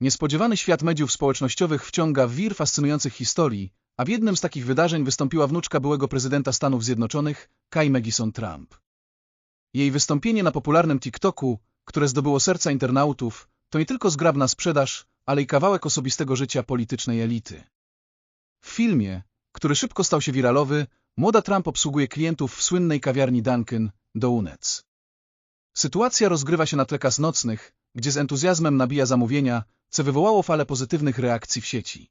Niespodziewany świat mediów społecznościowych wciąga w wir fascynujących historii, a w jednym z takich wydarzeń wystąpiła wnuczka byłego prezydenta Stanów Zjednoczonych, Kai Magison Trump. Jej wystąpienie na popularnym TikToku, które zdobyło serca internautów, to nie tylko zgrabna sprzedaż, ale i kawałek osobistego życia politycznej elity. W filmie, który szybko stał się wiralowy, młoda Trump obsługuje klientów w słynnej kawiarni Dunkin' Donuts. Sytuacja rozgrywa się na tle kas nocnych, gdzie z entuzjazmem nabija zamówienia, co wywołało falę pozytywnych reakcji w sieci.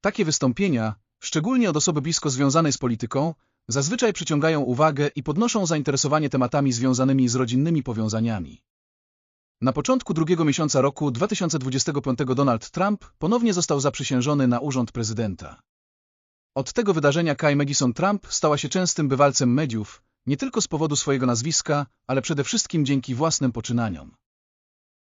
Takie wystąpienia, szczególnie od osoby blisko związanej z polityką, zazwyczaj przyciągają uwagę i podnoszą zainteresowanie tematami związanymi z rodzinnymi powiązaniami. Na początku drugiego miesiąca roku 2025 Donald Trump ponownie został zaprzysiężony na urząd prezydenta. Od tego wydarzenia Kai Magison Trump stała się częstym bywalcem mediów, nie tylko z powodu swojego nazwiska, ale przede wszystkim dzięki własnym poczynaniom.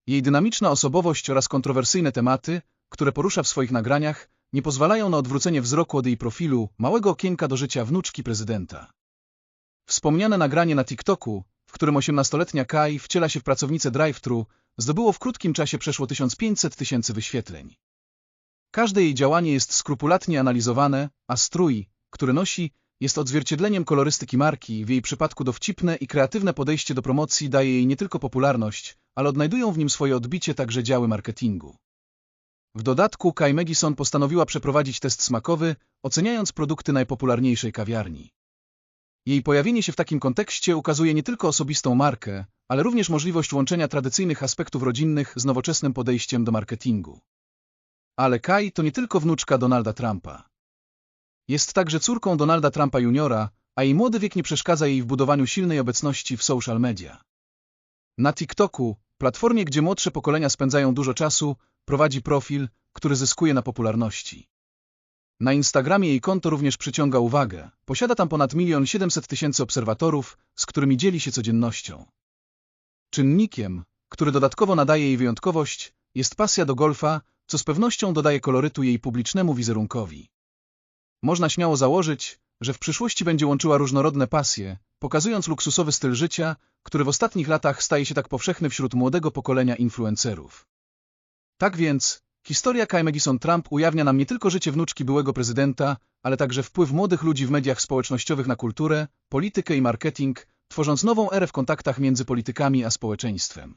Jej dynamiczna osobowość oraz kontrowersyjne tematy, które porusza w swoich nagraniach, nie pozwalają na odwrócenie wzroku od jej profilu, małego okienka do życia wnuczki prezydenta. Wspomniane nagranie na TikToku, w którym 18-letnia Kai wciela się w pracownicę drive-thru, zdobyło w krótkim czasie przeszło 1500 tysięcy wyświetleń. Każde jej działanie jest skrupulatnie analizowane, a strój, który nosi, jest odzwierciedleniem kolorystyki marki, w jej przypadku dowcipne i kreatywne podejście do promocji daje jej nie tylko popularność, ale odnajdują w nim swoje odbicie także działy marketingu. W dodatku Kai Magison postanowiła przeprowadzić test smakowy, oceniając produkty najpopularniejszej kawiarni. Jej pojawienie się w takim kontekście ukazuje nie tylko osobistą markę, ale również możliwość łączenia tradycyjnych aspektów rodzinnych z nowoczesnym podejściem do marketingu. Ale Kai to nie tylko wnuczka Donalda Trumpa. Jest także córką Donalda Trumpa Jr., a jej młody wiek nie przeszkadza jej w budowaniu silnej obecności w social media. Na TikToku, platformie, gdzie młodsze pokolenia spędzają dużo czasu, prowadzi profil, który zyskuje na popularności. Na Instagramie jej konto również przyciąga uwagę. Posiada tam ponad milion siedemset tysięcy obserwatorów, z którymi dzieli się codziennością. Czynnikiem, który dodatkowo nadaje jej wyjątkowość, jest pasja do golfa, co z pewnością dodaje kolorytu jej publicznemu wizerunkowi. Można śmiało założyć, że w przyszłości będzie łączyła różnorodne pasje, pokazując luksusowy styl życia, który w ostatnich latach staje się tak powszechny wśród młodego pokolenia influencerów. Tak więc, historia Kai Magison Trump ujawnia nam nie tylko życie wnuczki byłego prezydenta, ale także wpływ młodych ludzi w mediach społecznościowych na kulturę, politykę i marketing, tworząc nową erę w kontaktach między politykami a społeczeństwem.